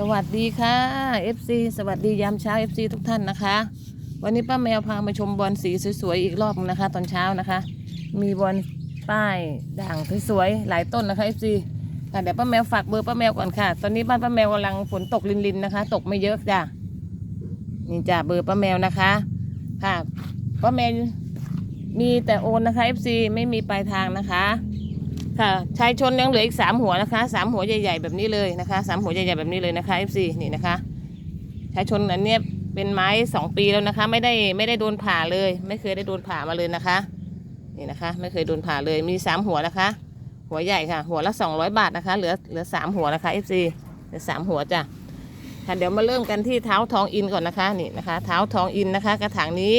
สวัสดีค่ะ FC สวัสดียามเช้า FC ทุกท่านนะคะ วันนี้ป้าแมวพามาชมบอลสีสวยๆอีกรอบนะคะ ตอนเช้านะคะ มีบอลป้ายด่างสวยๆหลายต้นนะคะ FC ค่ะเดี๋ยวป้าแมวฝากเบอร์ป้าแมวก่อนค่ะ ตอนนี้บ้านป้าแมวกำลังฝนตกลินๆนะคะ ตกไม่เยอะจ้ะนี่จ้ะเบอร์ป้าแมวนะคะ ค่ะป้าแมวมีแต่โอนนะคะ FC ไม่มีปลายทางนะคะ ค่ะชายชนยังเหลืออีกสามหัวนะคะสามหัวใหญ่ๆแบบนี้เลยนะคะสามหัวใหญ่ๆแบบนี้เลยนะคะ FC นี่นะคะชายชนอันเนี้ยเป็นไม้สองปีแล้วนะคะ ไม่ได้ไม่ได้โดนผ่าเลย ไม่เคยได้โดนผ่ามาเลยนะคะ นี่นะคะ ไม่เคยโดนผ่าเลยมีสามหัวนะคะ หัวใหญ่ค่ะ หัวละสองร้อยบาทนะคะ เหลือเหลือสามหัวนะคะ FC เหลือสามหัวจ้ะค่ะเดี๋ยวมาเริ่มกันที่เท้าทองอินก่อนนะคะนี่นะคะ เท้าทองอินนะคะ กระถางนี้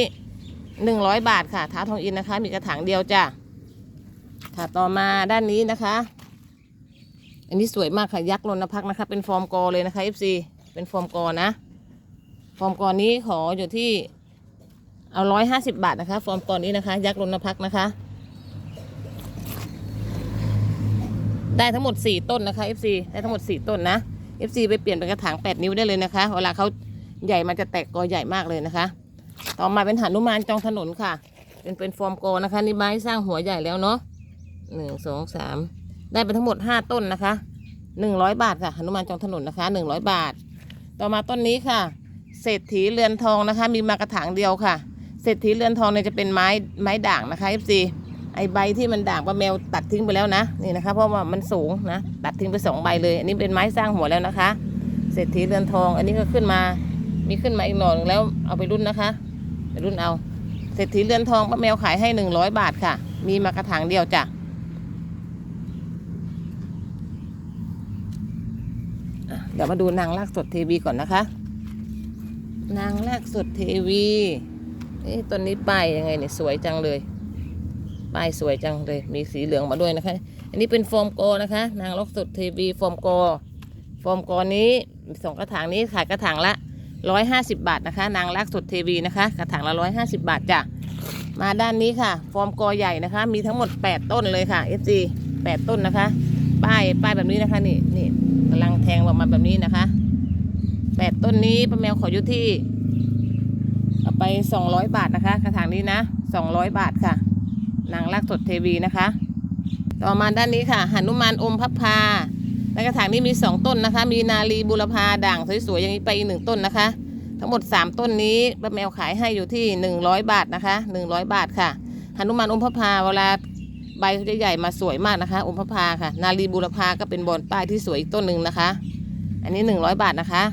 หนึ่งร้อยบาทค่ะเท้าทองอินนะคะ มีกระถางเดียวจ้ะ ค่ะต่อมาด้านนี้นะคะ อันนี้สวยมากค่ะยักษ์รณพักนะคะ เป็นฟอร์มกอเลยนะคะ FC เป็นฟอร์มกอนะ ฟอร์มกอนี้ขออยู่ที่เอาร้อยห้าสิบบาทนะคะ ฟอร์มกอนี้นะคะ ยักษ์รณพักนะคะ ได้ทั้งหมดสี่ต้นนะคะ FC ได้ทั้งหมดสี่ต้นนะ FC ไปเปลี่ยนเป็นกระถางแปดนิ้วได้เลยนะคะ เวลาเขาใหญ่มันจะแตกกอใหญ่มากเลยนะคะ ต่อมาเป็นหานุมานจองถนนค่ะ เป็นเป็นฟอร์มกอนะคะนี่ไม้สร้างหัวใหญ่แล้วเนาะ หนึ่งสองสามได้ไปทั้งหมดห้าต้นนะคะหนึ่งร้อยบาทค่ะหนุมานจองถนนนะคะหนึ่งร้อยบาท ต่อมาต้นนี้ค่ะ เศรษฐีเรือนทองนะคะ มีมากระถางเดียวค่ะ เศรษฐีเรือนทองเนี่ยจะเป็นไม้ไม้ด่างนะคะ FC ไอใบที่มันด่างป้าแมวตัดทิ้งไปแล้วนะนี่นะคะ เพราะว่ามันสูงนะตัดทิ้งไปสองใบเลย อันนี้เป็นไม้สร้างหัวแล้วนะคะ เศรษฐีเรือนทอง อันนี้ก็ขึ้นมามีขึ้นมาอีกหน่อยแล้วเอาไปรุ่นนะคะไปรุ่นเอา เศรษฐีเรือนทองป้าแมวขายให้หนึ่งร้อยบาทค่ะ มีมากระถางเดียวจ้ะ อะ เดี๋ยวมาดูนางลากสดเทวีก่อนนะคะ นางลากสดเทวีเอ๊ะต้นนี้ป้ายยังไงเนี่ยสวยจังเลย ป้ายสวยจังเลย มีสีเหลืองมาด้วยนะคะ อันนี้เป็นโฟมโกนะคะ นางลากสดเทวีโฟมโกโฟมโกนี้สองกระถางนี้ขายกระถางละร้อยห้าสิบบาทนะคะ นางลากสดเทวีนะคะ กระถางละร้อยห้าสิบบาทจ้ะมาด้านนี้ค่ะ ฟอร์มกอใหญ่นะคะ มีทั้งหมด 8 ต้นเลยค่ะ FG 8 ต้นนะคะ ป้ายป้ายแบบนี้นะคะนี่นี่กำลังแทงออกมาแบบนี้นะคะ8ต้นนี้ป้าแมวขออยู่ที่เอาไป200บาทนะคะ กระถางนี้นะ200บาทค่ะ นางลากสดเทวีนะคะ ต่อมาด้านนี้ค่ะหนุมานอมพับพาในกระถางนี้มี2ต้นนะคะ มีนาลีบุรพาด่างสวยๆอย่างนี้ไปอีกหนึ่งต้นนะคะ ทั้งหมด3ต้นนี้ป้าแมวขายให้อยู่ที่100บาทนะคะ100บาทค่ะหนุมานอมพระพาเวลา ใบเขาจะใหญ่มาสวยมากนะคะอมพระพาค่ะ นาลีบุรพาก็เป็นบอนป้ายที่สวยอีกต้นหนึ่งนะคะ อันนี้100บาทนะคะ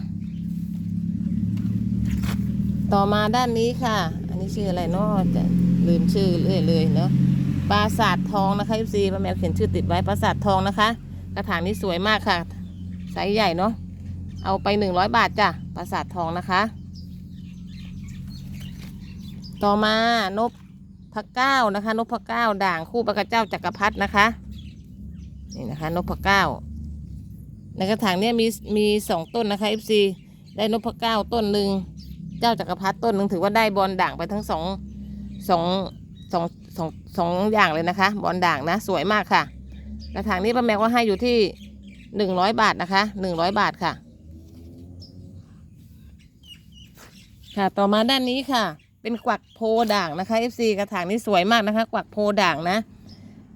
ต่อมาด้านนี้ค่ะ อันนี้ชื่ออะไรเนาะจะลืมชื่อเรื่อยเลยเนาะปราสาททองนะคะซีป้าแมวเขียนชื่อติดไว้ปราสาททองนะคะ กระถางนี้สวยมากค่ะไซส์ใหญ่เนาะเอาไป100บาทจ้ะปราสาททองนะคะ ต่อมานพ พะเก้านะคะนพพะเก้าด่างคู่พระเจ้าจักรพรรดินะคะ นี่นะคะนพพะเก้าในกระถางเนี้ยมีมีสองต้นนะคะ FC ได้นพพะเก้าต้นหนึ่งเจ้าจักรพรรดิต้นหนึ่งถือว่าได้บอลด่างไปทั้งสองสองสองสองสองอย่างเลยนะคะ บอลด่างนะสวยมากค่ะ กระถางนี้ป้าแมวก็ให้อยู่ที่หนึ่งร้อยบาทนะคะหนึ่งร้อยบาทค่ะ ค่ะต่อมาด้านนี้ค่ะ เป็นกวักโพด่างนะคะ FC กระถางนี้สวยมากนะคะ กวักโพด่างนะ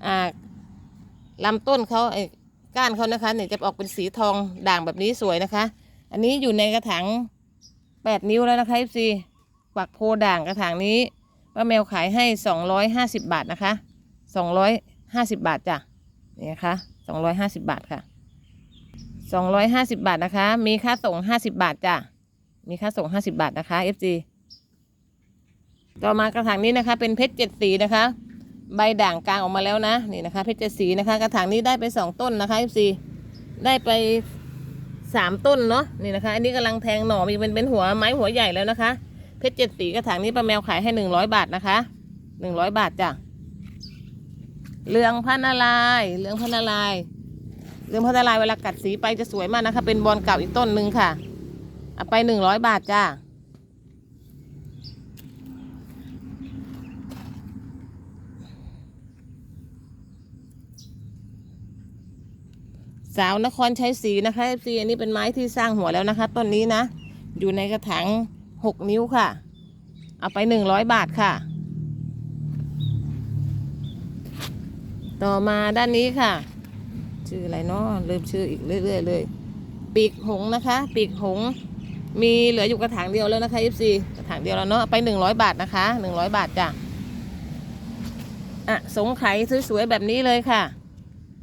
อ่าลำต้นเขาไอ้ก้านเขานะคะเนี่ยจะออกเป็นสีทองด่างแบบนี้สวยนะคะ อันนี้อยู่ในกระถางแปดนิ้วแล้วนะคะ FC กวักโพด่างกระถางนี้ป้าแมวขายให้สองร้อยห้าสิบบาทนะคะสองร้อยห้าสิบบาทจ้ะนี่นะคะสองร้อยห้าสิบบาทค่ะสองร้อยห้าสิบบาทนะคะ มีค่าส่งห้าสิบบาทจ้ะมีค่าส่ง50บาทนะคะ FG ต่อมากระถางนี้นะคะ เป็นเพชรเจ็ดสีนะคะ ใบด่างกลางออกมาแล้วนะนี่นะคะ เพชรเจ็ดสีนะคะ กระถางนี้ได้ไปสองต้นนะคะ FG ได้ไปสามต้นเนาะนี่นะคะ อันนี้กำลังแทงหน่อมีเป็นเป็นหัวไม้หัวใหญ่แล้วนะคะ เพชรเจ็ดสีกระถางนี้ป้าแมวขายให้หนึ่งร้อยบาทนะคะหนึ่งร้อยบาทจ้ะเรืองพันนาลายเรืองพันนาลายเรืองพันนาลายเวลากัดสีไปจะสวยมากนะคะ เป็นบอลเก่าอีกต้นหนึ่งค่ะเอาไปหนึ่งร้อยบาทจ้า สาวนครชัยศรีนะคะ FC อันนี้เป็นไม้ที่สร้างหัวแล้วนะคะต้นนี้นะ อยู่ในกระถางหกนิ้วค่ะ เอาไปหนึ่งร้อยบาทค่ะ ต่อมาด้านนี้ค่ะ ชื่ออะไรเนาะลืมชื่ออีกเรื่อยๆเลยปีกหงนะคะ ปีกหง มีเหลืออยู่กระถางเดียวแล้วนะคะ FC กระถางเดียวแล้วเนาะเอาไปหนึ่งร้อยบาทนะคะหนึ่งร้อยบาทจ้ะอะสงไข่สวยๆแบบนี้เลยค่ะ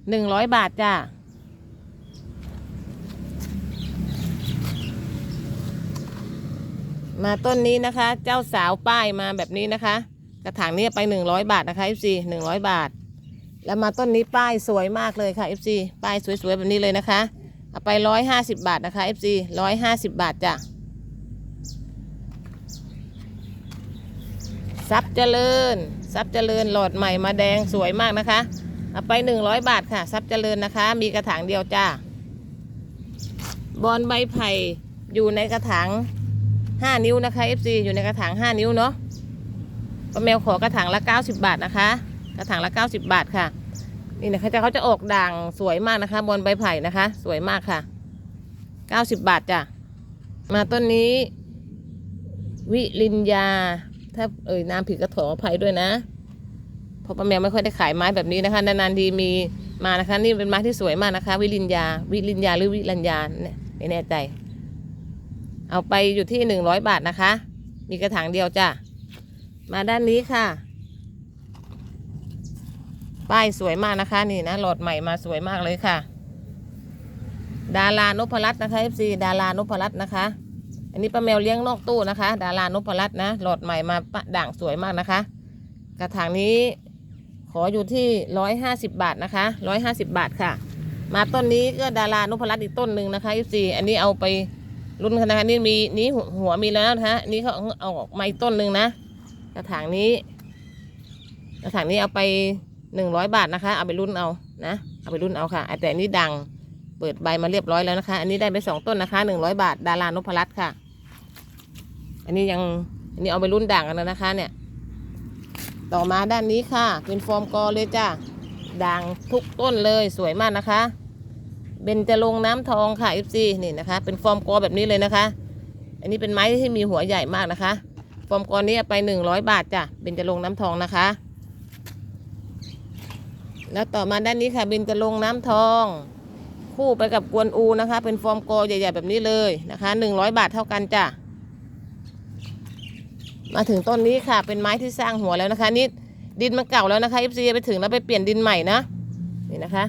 หนึ่งร้อยบาทจ้ะ มาต้นนี้นะคะ เจ้าสาวป้ายมาแบบนี้นะคะ กระถางนี้ไป100บาทนะคะ FC 100บาท แล้วมาต้นนี้ป้ายสวยมากเลยค่ะ FC ป้ายสวยๆแบบนี้เลยนะคะเอาไป150บาทนะคะ FC 150บาทจ้ะซับเจริญซับเจริญหลอดใหม่มาแดงสวยมากนะคะเอาไป100บาทค่ะซับเจริญนะคะ มีกระถางเดียวจ้าบอนใบไผ่อยู่ในกระถาง ห้านิ้วนะคะ FC อยู่ในกระถางห้านิ้วเนาะป้าแมวขอกระถางละเก้าสิบบาทนะคะ กระถางละเก้าสิบบาทค่ะ นี่นะคะจะเขาจะออกด่างสวยมากนะคะบนใบไผ่นะคะ สวยมากค่ะเก้าสิบบาทจ้ะมาต้นนี้ วิลินยา ถ้าเอ่ยนามผิดก็ขออภัยด้วยนะเพราะป้าแมวไม่ค่อยได้ขายไม้แบบนี้นะคะนานๆทีมีมานะคะ นี่เป็นไม้ที่สวยมากนะคะ วิลินยา วิลินยาหรือวิลัญญาเนี่ยไม่แน่ใจ เอาไปอยู่ที่หนึ่งร้อยบาทนะคะ มีกระถางเดียวจ้ะ มาด้านนี้ค่ะ ป้ายสวยมากนะคะ นี่นะ หลอดใหม่มาสวยมากเลยค่ะ ดารานพรัตน์นะคะ FC ดารานพรัตน์นะคะ อันนี้ป้าแมวเลี้ยงนอกตู้นะคะ ดารานพรัตน์นะ หลอดใหม่มาปะด่างสวยมากนะคะ กระถางนี้ขออยู่ที่ร้อยห้าสิบบาทนะคะร้อยห้าสิบบาทค่ะ มาต้นนี้ก็ดารานพรัตน์อีกต้นหนึ่งนะคะ FC อันนี้เอาไป รุ่นขนาดนี้มีนี้หัวหัวมีแล้วนะฮะนี่เขาเอาออกมาอีกต้นหนึ่งนะกระถางนี้กระถางนี้เอาไปหนึ่งร้อยบาทนะคะ เอาไปรุ่นเอานะเอาไปรุ่นเอาค่ะแต่อันนี้ดังเปิดใบมาเรียบร้อยแล้วนะคะ อันนี้ได้ไปสองต้นนะคะหนึ่งร้อยบาท ดารานพรัตน์ค่ะ อันนี้ยังอันนี้เอาไปรุ่นด่างกันแล้วนะคะ เนี่ย ต่อมาด้านนี้ค่ะ เป็นฟอร์มกอเลยจ้าด่างทุกต้นเลยสวยมากนะคะ เบญจรงน้ำทองค่ะ FC นี่นะคะ เป็นฟอร์มกอแบบนี้เลยนะคะ อันนี้เป็นไม้ที่มีหัวใหญ่มากนะคะ ฟอร์มกอนี้เอาไป100บาทจ้ะเบญจรงน้ำทองนะคะ แล้วต่อมาด้านนี้ค่ะเบญจรงน้ำทอง คู่ไปกับกวนอูนะคะ เป็นฟอร์มกอใหญ่ๆแบบนี้เลยนะคะ100บาทเท่ากันจ้ะมาถึงต้นนี้ค่ะ เป็นไม้ที่สร้างหัวแล้วนะคะนี่ดินมันเก่าแล้วนะคะ FC ไปถึงแล้วไปเปลี่ยนดินใหม่นะนี่นะคะ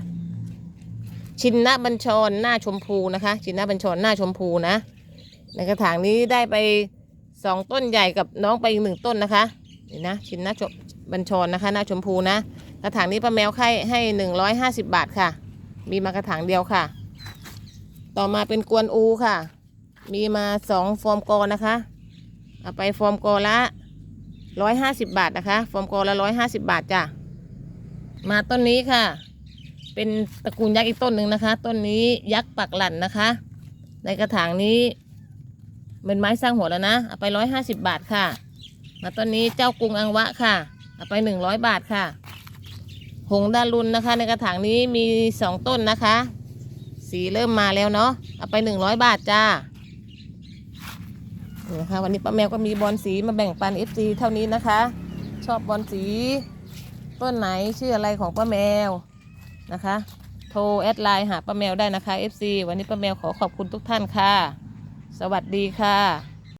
ชินนบัญชรหน้าชมพูนะคะ ชินนบัญชรหน้าชมพูนะ ในกระถางนี้ได้ไปสองต้นใหญ่กับน้องไปอีกหนึ่งต้นนะคะนี่นะชินนะบัญชรนะคะหน้าชมพูนะ กระถางนี้ป้าแมวให้ให้หนึ่งร้อยห้าสิบบาทค่ะ มีมากระถางเดียวค่ะ ต่อมาเป็นกวนอูค่ะ มีมาสองฟอร์มกอนะคะเอาไปฟอร์มกอละร้อยห้าสิบบาทนะคะ ฟอร์มกอละร้อยห้าสิบบาทจ้ะมาต้นนี้ค่ะ เป็นตระกูลยักษ์อีกต้นหนึ่งนะคะ ต้นนี้ยักษ์ปักหลั่นนะคะ ในกระถางนี้เป็นไม้สร้างหัวแล้วนะ เอาไปร้อยห้าสิบบาทค่ะ มาต้นนี้เจ้ากุงอังวะค่ะ เอาไปหนึ่งร้อยบาทค่ะ หงดารุนนะคะ ในกระถางนี้มีสองต้นนะคะ สีเริ่มมาแล้วเนาะ เอาไปหนึ่งร้อยบาทจ้านี่นะคะวันนี้ป้าแมวก็มีบอลสีมาแบ่งปัน FC เท่านี้นะคะ ชอบบอลสี ต้นไหนชื่ออะไรของป้าแมว นะคะ โทรแอดไลน์หาป้าแมวได้นะคะ FC วันนี้ป้าแมวขอขอบคุณทุกท่านค่ะ สวัสดีค่ะ